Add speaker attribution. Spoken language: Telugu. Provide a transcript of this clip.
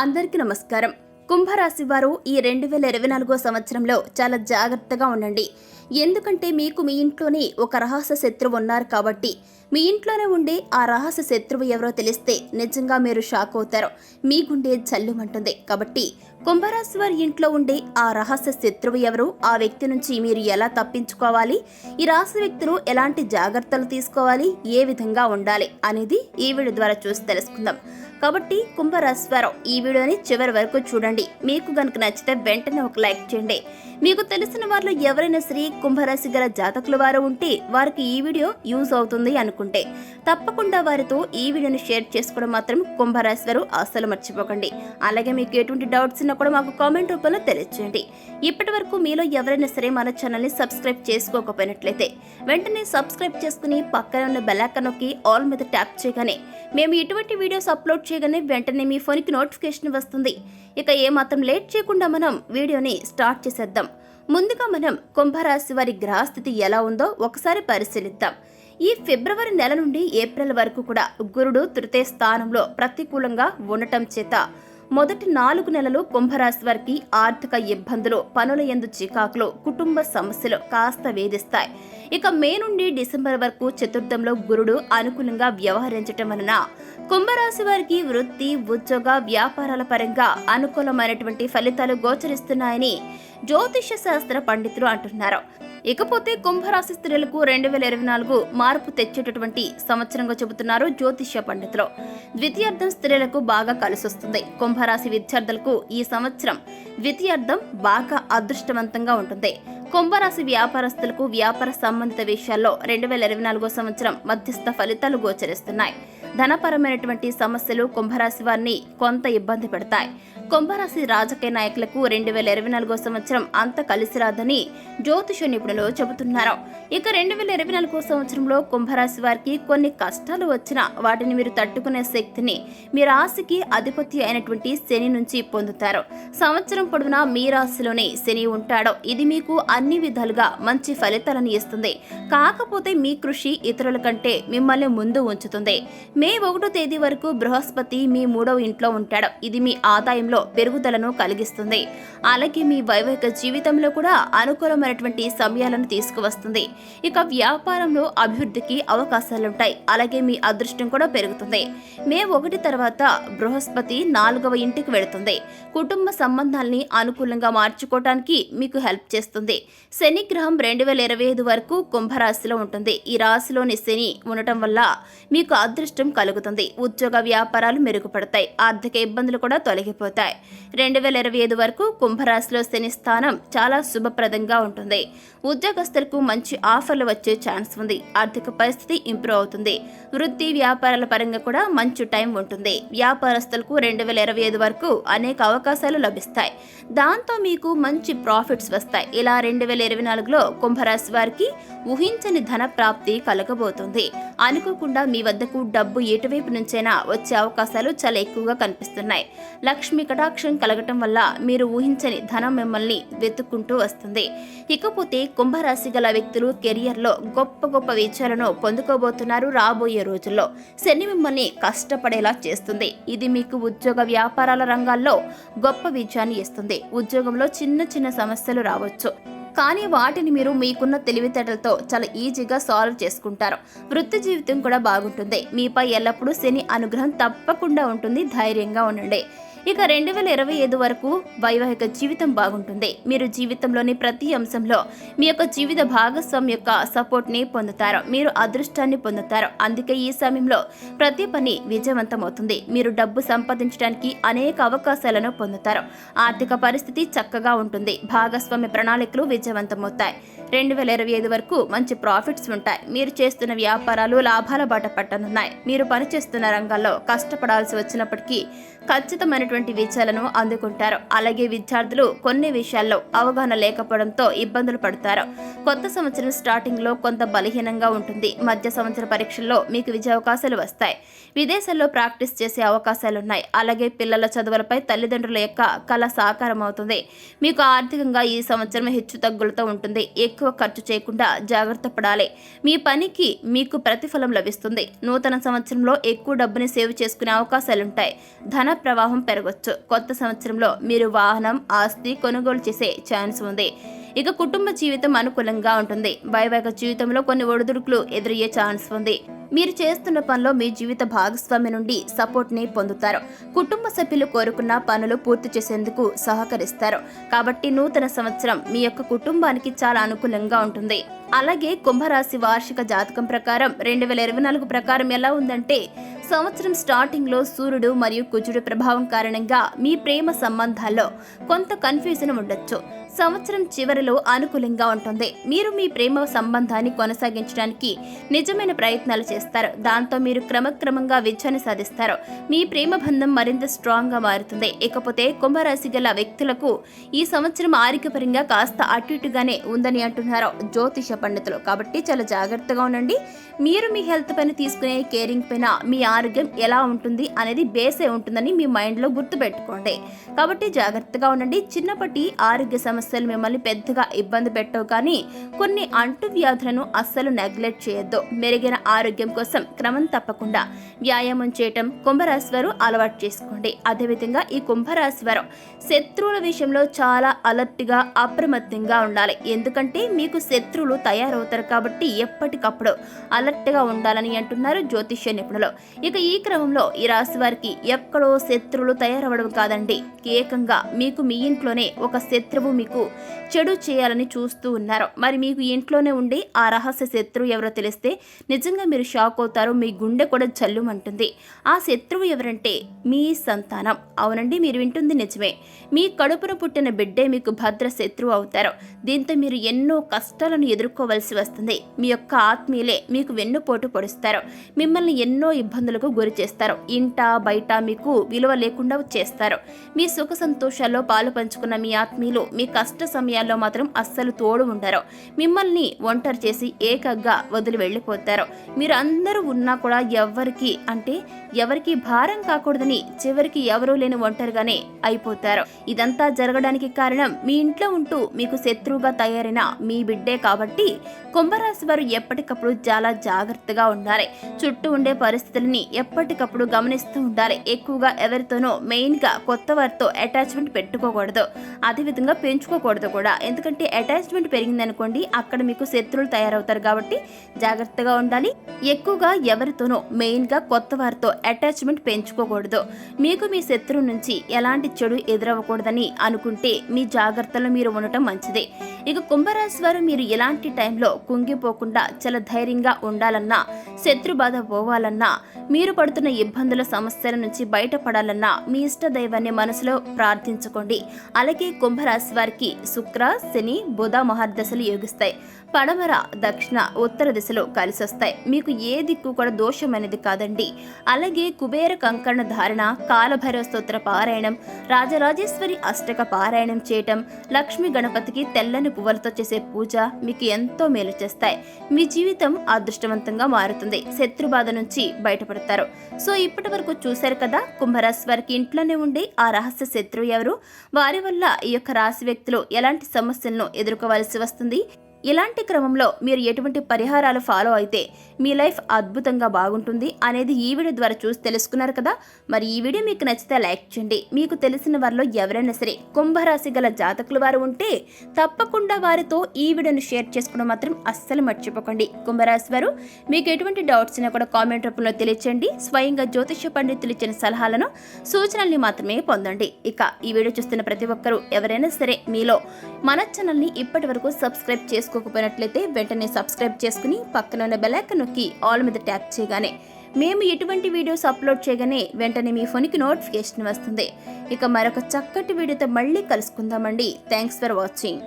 Speaker 1: అందరికీ నమస్కారం. కుంభరాశి వారు ఈ రెండు వేల ఇరవై నాలుగో సంవత్సరంలో చాలా జాగ్రత్తగా ఉండండి. ఎందుకంటే మీకు మీ ఇంట్లోనే ఒక రహస్య శత్రువు ఉన్నారు కాబట్టి మీ ఇంట్లోనే ఉండే ఆ రహస్య శత్రువు ఎవరో తెలిస్తే నిజంగా మీరు షాక్ అవుతారు. మీ గుండె జల్లుమంటుంది. కాబట్టి కుంభరాశి వారి ఇంట్లో ఉండే ఆ రహస్య శత్రువు ఎవరు? ఆ వ్యక్తి నుంచి మీరు ఎలా తప్పించుకోవాలి? ఈ రాశి వ్యక్తులు ఎలాంటి జాగ్రత్తలు తీసుకోవాలి? ఏ విధంగా ఉండాలి? అనేది ఈ వీడియో ద్వారా చూసి తెలుసుకుందాం. కాబట్టి కుంభరాశివారు ఈ వీడియోని చివరి వరకు చూడండి. మీకు కనుక నచ్చితే వెంటనే ఒక లైక్ చేయండి. మీకు తెలిసిన వారిలో ఎవరైనా సరే కుంభరాశి గల జాతకుల వారు ఉంటే వారికి ఈ వీడియో యూజ్ అవుతుంది అనుకుంటే తప్పకుండా వారితో ఈ వీడియోని షేర్ చేసుకోవడం మాత్రం కుంభరాశి వారు అస్సలు మర్చిపోకండి. అలాగే మీకు ఎటువంటి డౌట్స్ ఉన్నా కూడా మాకు కామెంట్ రూపంలో తెలియజేయండి ఇప్పటి వరకు మీలో ఎవరైనా సరే మన ఛానల్ని సబ్స్క్రైబ్ చేసుకోకపోయినట్లయితే వెంటనే సబ్స్క్రైబ్ చేసుకుని పక్కన ఉన్న బెల్ ఒక నొక్కి ఆల్ మీద ట్యాప్ చేయగానే మేము ఎటువంటి వీడియోస్ అప్లోడ్ చేయగానే వెంటనే మీ ఫోన్కి నోటిఫికేషన్ వస్తుంది. ఇక ఏమాత్రం లేట్ చేయకుండా మనం వీడియోని స్టార్ట్ చేసేద్దాం. ముందుగా మనం కుంభరాశి వారి గ్రహస్థితి ఎలా ఉందో ఒకసారి పరిశీలిద్దాం. ఈ ఫిబ్రవరి నెల నుండి ఏప్రిల్ వరకు కూడా గురుడు తృతీయ స్థానంలో ప్రతికూలంగా ఉండటం చేత మొదటి నాలుగు నెలలు కుంభరాశి వారికి ఆర్థిక ఇబ్బందులు పనుల ఎందు చికాకులు కుటుంబ సమస్యలు కాస్త వేధిస్తాయి. ఇక మే నుండి డిసెంబర్ వరకు చతుర్థంలో గురుడు అనుకూలంగా వ్యవహరించటం వలన కుంభరాశి వారికి వృత్తి ఉద్యోగ వ్యాపారాల పరంగా అనుకూలమైనటువంటి ఫలితాలు గోచరిస్తున్నాయని జ్యోతిష శాస్త్ర పండితులు అంటున్నారు. ఇకపోతే కుంభరాశి స్త్రీలకు రెండు వేల ఇరవై నాలుగు మార్పు తెచ్చేటటువంటి సంవత్సరంగా చెబుతున్నారు జ్యోతిష్య పండితులు. ద్వితీయార్థం స్త్రీలకు బాగా కలిసొస్తుంది. కుంభరాశి విద్యార్థులకు ఈ సంవత్సరం ద్వితీయార్థం బాగా అదృష్టవంతంగా ఉంటుంది. కుంభరాశి వ్యాపారస్తులకు వ్యాపార సంబంధిత విషయాల్లో రెండు వేల ఇరవై నాలుగో సంవత్సరం మధ్యస్థ ఫలితాలు గోచరిస్తున్నాయి. ధనపరమైనటువంటి సమస్యలు కుంభరాశి వారిని కొంత ఇబ్బంది పెడతాయి. కుంభరాశి రాజకీయ నాయకులకు రెండు వేల ఇరవై నాలుగో సంవత్సరం అంత కలిసి రాదని జ్యోతిష నిపుణులు చెబుతున్నారు. ఇక రెండు వేల ఇరవై నాలుగో సంవత్సరంలో కుంభరాశి వారికి కొన్ని కష్టాలు వచ్చినా వాటిని మీరు తట్టుకునే శక్తిని మీ రాశికి అధిపతి అయినటువంటి శని నుంచి పొందుతారు. సంవత్సరం పొడవునా మీ రాశిలోనే శని ఉంటాడో. ఇది మీకు అన్ని విధాలుగా మంచి ఫలితాలను ఇస్తుంది. కాకపోతే మీ కృషి ఇతరుల కంటే మిమ్మల్ని ముందు ఉంచుతుంది. మే ఒకటో తేదీ వరకు బృహస్పతి మీ మూడవ ఇంట్లో ఉంటాడు. ఇది మీ ఆదాయంలో పెరుగుదలను కలిగిస్తుంది. అలాగే మీ వైవాహిక జీవితంలో కూడా అనుకూలమైనటువంటి సమయాలను తీసుకువస్తుంది. ఇక వ్యాపారంలో అభివృద్ధికి అవకాశాలుంటాయి. అలాగే మీ అదృష్టం కూడా పెరుగుతుంది. మే ఒకటి తర్వాత బృహస్పతి నాలుగవ ఇంటికి వెళుతుంది. కుటుంబ సంబంధాల్ని అనుకూలంగా మార్చుకోవటానికి మీకు హెల్ప్ చేస్తుంది. శని గ్రహం రెండు వేల ఇరవై ఐదు వరకు కుంభరాశిలో ఉంటుంది. ఈ రాశిలోని శని ఉండటం వల్ల మీకు అదృష్టం కలుగుతుంది. ఉద్యోగ వ్యాపారాలు మెరుగుపడతాయి. ఆర్థిక ఇబ్బందులు కూడా తొలగిపోతాయి. రెండు వేల ఇరవై ఐదు వరకు కుంభరాశిలో శని స్థానం చాలా శుభప్రదంగా ఉంటుంది. ఉద్యోగస్తులకు మంచి ఆఫర్లు వచ్చే ఛాన్స్ ఉంది. ఆర్థిక పరిస్థితి ఇంప్రూవ్ అవుతుంది. వృత్తి వ్యాపారాల పరంగా కూడా మంచి టైం ఉంటుంది. వ్యాపారస్తులకు రెండు వేల ఇరవై ఐదు వరకు అనేక అవకాశాలు లభిస్తాయి. దాంతో మీకు మంచి ప్రాఫిట్స్ వస్తాయి. ఇలా రెండు వేల ఇరవై నాలుగులో కుంభరాశి వారికి ఊహించని ధన ప్రాప్తి కలగబోతుంది. అనుకోకుండా మీ వద్దకు డబ్బు ఎటువైపు నుంచైనా వచ్చే అవకాశాలు చాలా ఎక్కువగా కనిపిస్తున్నాయి. లక్ష్మి కటాక్షం కలగటం వల్ల మీరు ఊహించని ధనం మిమ్మల్ని వెతుక్కుంటూ వస్తుంది. ఇకపోతే కుంభరాశి గల వ్యక్తులు కెరియర్లో గొప్ప గొప్ప విజయాలను పొందుకోబోతున్నారు రాబోయే రోజుల్లో. శని మిమ్మల్ని కష్టపడేలా చేస్తుంది. ఇది మీకు ఉద్యోగ వ్యాపారాల రంగాల్లో గొప్ప విజయాన్ని ఇస్తుంది. ఉద్యోగంలో చిన్న చిన్న సమస్యలు రావచ్చు. కానీ వాటిని మీరు మీకున్న తెలివితేటలతో చాలా ఈజీగా సాల్వ్ చేసుకుంటారు. వృత్తి జీవితం కూడా బాగుంటుంది. మీపై ఎల్లప్పుడూ శని అనుగ్రహం తప్పకుండా ఉంటుంది. ధైర్యంగా ఉండండి. ఇక రెండు వేల ఇరవై ఐదు వరకు వైవాహిక జీవితం బాగుంటుంది. మీరు జీవితంలోని ప్రతి అంశంలో మీ యొక్క జీవిత భాగస్వామి యొక్క సపోర్ట్ని పొందుతారు. మీరు అదృష్టాన్ని పొందుతారు. అందుకే ఈ సమయంలో ప్రతి పని విజయవంతమవుతుంది. మీరు డబ్బు సంపాదించడానికి అనేక అవకాశాలను పొందుతారు. ఆర్థిక పరిస్థితి చక్కగా ఉంటుంది. భాగస్వామ్య ప్రణాళికలు విజయవంతమవుతాయి. రెండు వేల ఇరవై ఐదు వరకు మంచి ప్రాఫిట్స్ ఉంటాయి. మీరు చేస్తున్న వ్యాపారాలు లాభాల బాట పట్టనున్నాయి. మీరు పనిచేస్తున్న రంగాల్లో కష్టపడాల్సి వచ్చినప్పటికీ ఖచ్చితమైన ఖచ్చితమైనటువంటి విజయాలను అందుకుంటారు. అలాగే విద్యార్థులు కొన్ని విషయాల్లో అవగాహన లేకపోవడంతో ఇబ్బందులు పడతారు. కొత్త సంవత్సరం స్టార్టింగ్లో కొంత బలహీనంగా ఉంటుంది. మధ్య సంవత్సర పరీక్షల్లో మీకు విజయ అవకాశాలు వస్తాయి. విదేశాల్లో ప్రాక్టీస్ చేసే అవకాశాలున్నాయి. అలాగే పిల్లల చదువులపై తల్లిదండ్రుల యొక్క కళ సాకారం అవుతుంది. మీకు ఆర్థికంగా ఈ సంవత్సరం హెచ్చు తగ్గులతో ఉంటుంది. ఎక్కువ ఖర్చు చేయకుండా జాగ్రత్త పడాలి. మీ పనికి మీకు ప్రతిఫలం లభిస్తుంది. నూతన సంవత్సరంలో ఎక్కువ డబ్బుని సేవ్ చేసుకునే అవకాశాలుంటాయి. ధన ప్రవాహం పెరుగుతుంది. జరగవచ్చు కొత్త సంవత్సరంలో మీరు వాహనం ఆస్తి కొనుగోలు చేసే ఛాన్స్ ఉంది. ఇక కుటుంబ జీవితం అనుకూలంగా ఉంటుంది. వైవాహిక జీవితంలో కొన్ని ఒడిదుడుకులు ఎదురయ్యే ఛాన్స్ ఉంది. మీరు చేస్తున్న పనిలో మీ జీవిత భాగస్వామి నుండి సపోర్ట్ని పొందుతారు. కుటుంబ సభ్యులు కోరుకున్న పనులు పూర్తి చేసేందుకు సహకరిస్తారు. కాబట్టి నూతన సంవత్సరం మీ యొక్క కుటుంబానికి చాలా అనుకూలంగా ఉంటుంది. అలాగే కుంభరాశి వార్షిక జాతకం ప్రకారం రెండు వేల ఇరవై నాలుగు ప్రకారం ఎలా ఉందంటే సంవత్సరం స్టార్టింగ్లో సూర్యుడు మరియు కుజుడు ప్రభావం కారణంగా మీ ప్రేమ సంబంధాల్లో కొంత కన్ఫ్యూజన్ ఉండొచ్చు. సంవత్సరం చివరిలో అనుకూలంగా ఉంటుంది. మీరు మీ ప్రేమ సంబంధాన్ని కొనసాగించడానికి నిజమైన ప్రయత్నాలు చేస్తారు. దాంతో మీరు క్రమక్రమంగా విజయాన్ని సాధిస్తారు. మీ ప్రేమ బంధం మరింత స్ట్రాంగ్గా మారుతుంది. ఇకపోతే కుంభరాశి గల వ్యక్తులకు ఈ సంవత్సరం ఆరోగ్యపరంగా కాస్త అటు ఇటుగానే ఉందని అంటున్నారు జ్యోతిష పండితులు. కాబట్టి చాలా జాగ్రత్తగా ఉండండి. మీరు మీ హెల్త్ పైన తీసుకునే కేరింగ్ పైన మీ ఆరోగ్యం ఎలా ఉంటుంది అనేది బేసే ఉంటుందని మీ మైండ్లో గుర్తుపెట్టుకోండి. కాబట్టి జాగ్రత్తగా ఉండండి. చిన్నప్పటి ఆరోగ్య సమస్యలు మిమ్మల్ని పెద్దగా ఇబ్బంది పెట్టవు కానీ కొన్ని అంటువ్యాధులను అస్సలు నెగ్లెక్ట్ చేయొద్దు. మెరుగైన ఆరోగ్యం కోసం క్రమం తప్పకుండా వ్యాయామం చేయటం కుంభరాశి వారు అలవాటు చేసుకోండి. అదేవిధంగా ఈ కుంభరాశి వారు శత్రువుల విషయంలో చాలా అలర్ట్గా అప్రమత్తంగా ఉండాలి. ఎందుకంటే మీకు శత్రువులు తయారవుతారు కాబట్టి ఎప్పటికప్పుడు అలర్ట్గా ఉండాలని అంటున్నారు జ్యోతిష్య నిపుణులు. ఇక ఈ క్రమంలో ఈ రాశి వారికి ఎక్కడో శత్రువులు తయారవడం కాదండి. ఏకంగా మీకు మీ ఇంట్లోనే ఒక శత్రువు మీకు చెడు చేయాలని చూస్తూ ఉన్నారు. మరి మీకు ఇంట్లోనే ఉండి ఆ రహస్య శత్రువు ఎవరో తెలిస్తే నిజంగా మీరు షాక్ అవుతారు మీ గుండె కూడా జల్లుమంటుంది. ఆ శత్రువు ఎవరంటే మీ సంతానం. అవునండి మీరు వింటుంది నిజమే. మీ కడుపున పుట్టిన బిడ్డే మీకు భద్ర శత్రువు అవుతారు. దీంతో మీరు ఎన్నో కష్టాలను ఎదుర్కోవలసి వస్తుంది. మీ యొక్క ఆత్మీయులే మీకు వెన్నుపోటు పొడుస్తారు. మిమ్మల్ని ఎన్నో ఇబ్బందులకు గురి చేస్తారు. ఇంట బయట మీకు విలువ లేకుండా చేస్తారు. మీ సుఖ సంతోషాల్లో పాలు పంచుకున్న మీ ఆత్మీయులు మీ కష్ట సమయాల్లో మాత్రం అస్సలు తోడు ఉండరు. మిమ్మల్ని ఒంటరి చేసి ఏకగ్గా వదిలి వెళ్ళిపోతారు. మీరు అందరూ ఉన్నా కూడా ఎవరికి అంటే ఎవరికి భారం కాకూడదని చివరికి ఎవరూ లేని ఒంటరిగానే అయిపోతారు. ఇదంతా జరగడానికి కారణం మీ ఇంట్లో ఉంటూ మీకు శత్రువుగా తయారైన మీ బిడ్డే కాబట్టి కుంభరాశి వారు ఎప్పటికప్పుడు చాలా జాగ్రత్తగా ఉండాలి. చుట్టూ ఉండే పరిస్థితులని ఎప్పటికప్పుడు గమనిస్తూ ఉండాలి. ఎక్కువగా ఎవరితోనో మెయిన్గా కొత్త వారితో అటాచ్మెంట్ పెట్టుకోకూడదు. అదేవిధంగా చేసుకోకూడదు కూడా. ఎందుకంటే అటాచ్మెంట్ పెరిగిందనుకోండి అక్కడ మీకు శత్రువులు తయారవుతారు కాబట్టి జాగ్రత్తగా ఉండాలి. ఎక్కువగా ఎవరితోనో మెయిన్గా కొత్త వారితో అటాచ్మెంట్ పెంచుకోకూడదు. మీకు మీ శత్రువు నుంచి ఎలాంటి చెడు ఎదురవ్వకూడదని అనుకుంటే మీ జాగ్రత్తలో మీరు ఉండటం మంచిది. ఇక కుంభరాశి వారు మీరు ఎలాంటి టైంలో కుంగిపోకుండా చాలా ధైర్యంగా ఉండాలన్నా శత్రు బాధ పోవాలన్నా మీరు పడుతున్న ఇబ్బందుల సమస్యల నుంచి బయటపడాలన్నా మీ ఇష్ట దైవాన్ని మనసులో ప్రార్థించుకోండి. అలాగే కుంభరాశి వారికి శుక్ర శని బుధ మహర్దశలు యోగిస్తాయి పడమర దక్షిణ ఉత్తర దిశలో కలిసొస్తాయి. మీకు ఏ దిక్కు కూడా దోషం అనేది కాదండి. అలాగే కుబేర కంకణ ధారణ కాలభైరవ స్తోత్ర పారాయణం రాజరాజేశ్వరి అష్టక పారాయణం చేయటం లక్ష్మి గణపతికి తెల్లని పువ్వులతో చేసే పూజ మీకు ఎంతో మేలు చేస్తాయి. మీ జీవితం అదృష్టవంతంగా మారుతుంది. శత్రు బాధ నుంచి బయటపడతారు. సో ఇప్పటి వరకు చూశారు కదా కుంభరాశి వారికి ఇంట్లోనే ఉండే ఆ రహస్య శత్రువు ఎవరు? వారి వల్ల ఈ యొక్క రాశి వ్యక్తులు ఎలాంటి సమస్యలను ఎదుర్కోవాల్సి వస్తుంది? ఇలాంటి క్రమంలో మీరు ఎటువంటి పరిహారాలు ఫాలో అయితే మీ లైఫ్ అద్భుతంగా బాగుంటుంది అనేది ఈ వీడియో ద్వారా చూసి తెలుసుకున్నారు కదా. మరి ఈ వీడియో మీకు నచ్చితే లైక్ చేయండి. మీకు తెలిసిన వారిలో ఎవరైనా సరే కుంభరాశి గల జాతకులు వారు ఉంటే తప్పకుండా వారితో ఈ వీడియోను షేర్ చేసుకోవడం మాత్రం అస్సలు మర్చిపోకండి. కుంభరాశి వారు మీకు ఎటువంటి డౌట్స్ అయినా కూడా కామెంట్ రూపంలో తెలియచేయండి. స్వయంగా జ్యోతిష పండితులు ఇచ్చిన సలహాలను సూచనల్ని మాత్రమే పొందండి. ఇక ఈ వీడియో చూస్తున్న ప్రతి ఒక్కరూ ఎవరైనా సరే మీలో మన ఛానల్ని ఇప్పటి వరకు సబ్స్క్రైబ్ చేసుకోకపోయినట్లయితే వెంటనే సబ్స్క్రైబ్ చేసుకుని పక్కన ఉన్న బెల్ నొక్కి ఆల్ మీద ట్యాప్ చేయగానే మేము ఎటువంటి వీడియోస్ అప్లోడ్ చేయగానే వెంటనే మీ ఫోన్కి నోటిఫికేషన్ వస్తుంది. ఇక మరొక చక్కటి వీడియోతో మళ్ళీ కలుసుకుందామండి. Thanks for watching